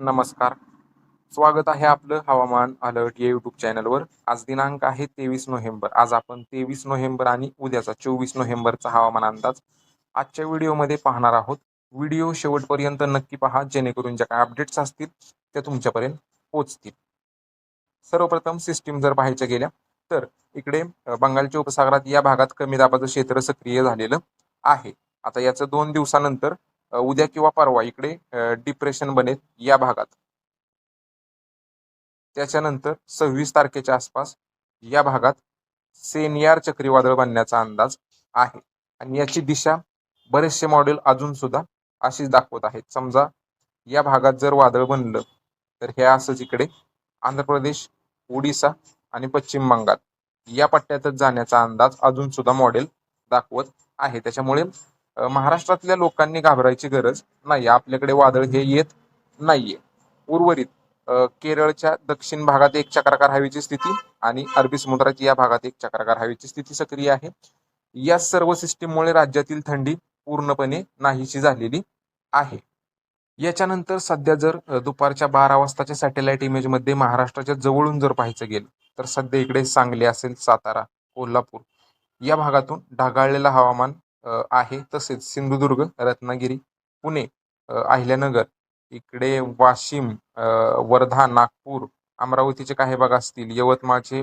नमस्कार. स्वागत आहे आपलं हवामान अलर्ट या युट्यूब चॅनलवर आज दिनांक आहे तेवीस नोव्हेंबर. आज आपण तेवीस नोव्हेंबर आणि उद्याचा चोवीस नोव्हेंबरचा हवामान अंदाज आजच्या व्हिडिओमध्ये पाहणार आहोत. व्हिडिओ शेवटपर्यंत नक्की पहा जेणेकरून ज्या काही अपडेट्स असतील त्या तुमच्यापर्यंत पोचतील सर्वप्रथम सिस्टीम जर पाहायच्या गेल्या तर इकडे बंगालच्या उपसागरात या भागात कमी दाबाचं क्षेत्र सक्रिय झालेलं आहे. आता याचं दोन दिवसानंतर उद्या किंवा परवा इकडे डिप्रेशन बनेल या भागात. त्याच्यानंतर सव्वीस तारखेच्या आसपास या भागात सेनियार चक्रीवादळ बनण्याचा अंदाज आहे. आणि याची दिशा बरेचसे मॉडेल अजून सुद्धा अशीच दाखवत आहेत. समजा या भागात जर वादळ बनलं तर हे असंच इकडे आंध्र प्रदेश ओडिसा आणि पश्चिम बंगाल या पट्ट्यातच जाण्याचा अंदाज अजून सुद्धा मॉडेल दाखवत आहे. त्याच्यामुळे महाराष्ट्रातल्या लोकांनी घाबरायची गरज नाही आपल्याकडे वादळ हे येत नाहीये. उर्वरित केरळच्या दक्षिण भागात एक चक्राकार हवेची स्थिती आणि अरबी समुद्राच्या या भागात एक चक्राकार हवेची स्थिती सक्रिय आहे. या सर्व सिस्टीममुळे राज्यातील थंडी पूर्णपणे नाहीशी झालेली आहे. याच्यानंतर सध्या जर दुपारच्या बारा वाजताच्या सॅटेलाइट इमेजमध्ये महाराष्ट्राच्या जवळून जर पाहायचं गेलं तर सध्या इकडे सांगली असेल सातारा कोल्हापूर या भागातून ढगाळलेलं हवामान आहे. तसेच सिंधुदुर्ग रत्नागिरी पुणे अहिल्यानगर इकडे वाशिम वर्धा नागपूर अमरावतीचे काही भाग असतील यवतमाळचे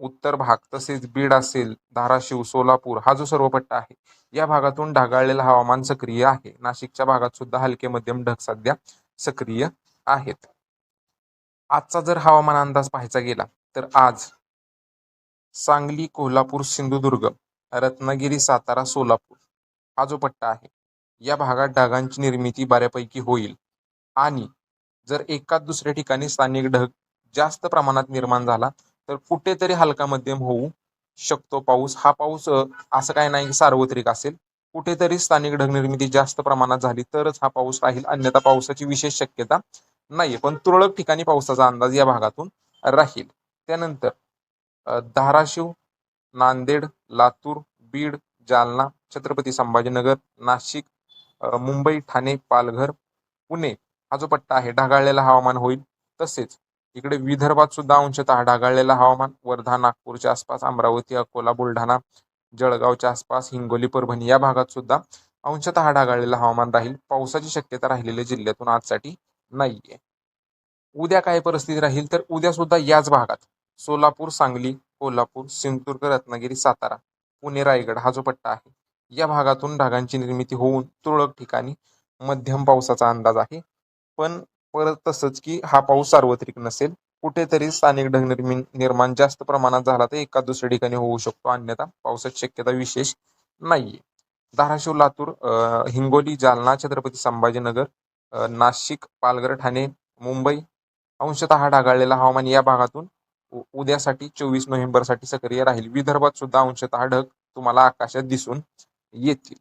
उत्तर भाग तसेच बीड असेल धाराशिव सोलापूर हा जो सर्व पट्टा आहे या भागातून ढगाळलेलं हवामान सक्रिय आहे. नाशिकच्या भागात सुद्धा हलके मध्यम ढग सध्या सक्रिय आहेत. आजचा जर हवामान अंदाज पाहायचा गेला तर आज सांगली कोल्हापूर सिंधुदुर्ग रत्नागिरी सातारा सोलापूर हा जो पट्टा आहे या भागात ढगांची निर्मिती बऱ्यापैकी होईल. आणि जर एकाच दुसऱ्या ठिकाणी स्थानिक ढग जास्त प्रमाणात निर्माण झाला तर कुठेतरी हलका मध्यम होऊ शकतो पाऊस. हा पाऊस असं काही नाही की सार्वत्रिक असेल. कुठेतरी स्थानिक ढग निर्मिती जास्त प्रमाणात झाली तरच हा पाऊस राहील. अन्यथा पावसाची विशेष शक्यता नाही पण तुरळक ठिकाणी पावसाचा अंदाज या भागातून राहील. त्यानंतर धाराशिव नांदेड लातूर बीड जालना छत्रपती संभाजीनगर नाशिक मुंबई ठाणे पालघर पुणे हा जो पट्टा आहे ढगाळलेला हवामान होईल तसेच इकडे विदर्भात सुद्धा अंशतः ढगाळलेला हवामान. वर्धा नागपूरच्या आसपास अमरावती अकोला बुलढाणा जळगावच्या आसपास हिंगोली परभणी या भागात सुद्धा अंशतः ढगाळलेलं हवामान राहील. पावसाची शक्यता राहिलेल्या जिल्ह्यातून आजसाठी नाहीये. उद्या काय परिस्थिती राहील तर उद्या सुद्धा याच भागात सोलापूर सांगली कोल्हापूर सिंधुदुर्ग रत्नागिरी सातारा पुणे रायगड हा जो पट्टा आहे या भागातून ढगांची निर्मिती होऊन तुरळक ठिकाणी मध्यम पावसाचा अंदाज आहे. पण परत तसंच की हा पाऊस सार्वत्रिक नसेल कुठेतरी स्थानिक ढग निर्मी निर्माण जास्त प्रमाणात झाला तर एका दुसऱ्या ठिकाणी होऊ शकतो. अन्यथा पावसाची शक्यता विशेष नाहीये. धाराशिव लातूर हिंगोली जालना छत्रपती संभाजीनगर नाशिक पालघर ठाणे मुंबई अंशतः ढगाळलेला हवामान या भागातून उद्यासाठी चोवीस नोव्हेंबरसाठी सक्रिय राहील. विदर्भात सुद्धा अंशतः ढग तुम्हाला आकाशात दिसून येतील.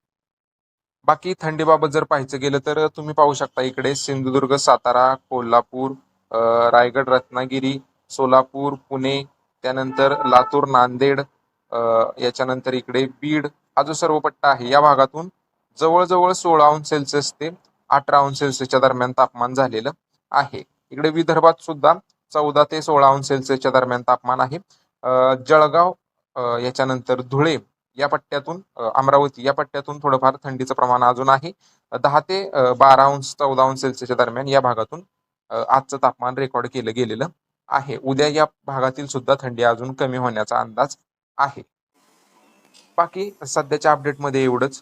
बाकी थंडीबाबत जर पाहायचं गेलं तर तुम्ही पाहू शकता इकडे सिंधुदुर्ग सातारा कोल्हापूर रायगड रत्नागिरी सोलापूर पुणे त्यानंतर लातूर नांदेड याच्यानंतर इकडे बीड हा जो सर्व पट्टा आहे या भागातून जवळजवळ सोळा अंश सेल्सिअस ते अठरा अंश सेल्सिअसच्या दरम्यान तापमान झालेलं आहे. इकडे विदर्भात सुद्धा चौदा ते सोळा अंश सेल्सिअसच्या दरम्यान तापमान आहे. जळगाव याच्यानंतर धुळे या पट्ट्यातून अमरावती या पट्ट्यातून थोडंफार थंडीचं प्रमाण अजून आहे. दहा ते बारा अंश चौदा अंश सेल्सिअसच्या दरम्यान या भागातून आजचं तापमान रेकॉर्ड केलं गेलेलं आहे. उद्या या भागातील सुद्धा थंडी अजून कमी होण्याचा अंदाज आहे. बाकी सध्याच्या अपडेटमध्ये एवढंच.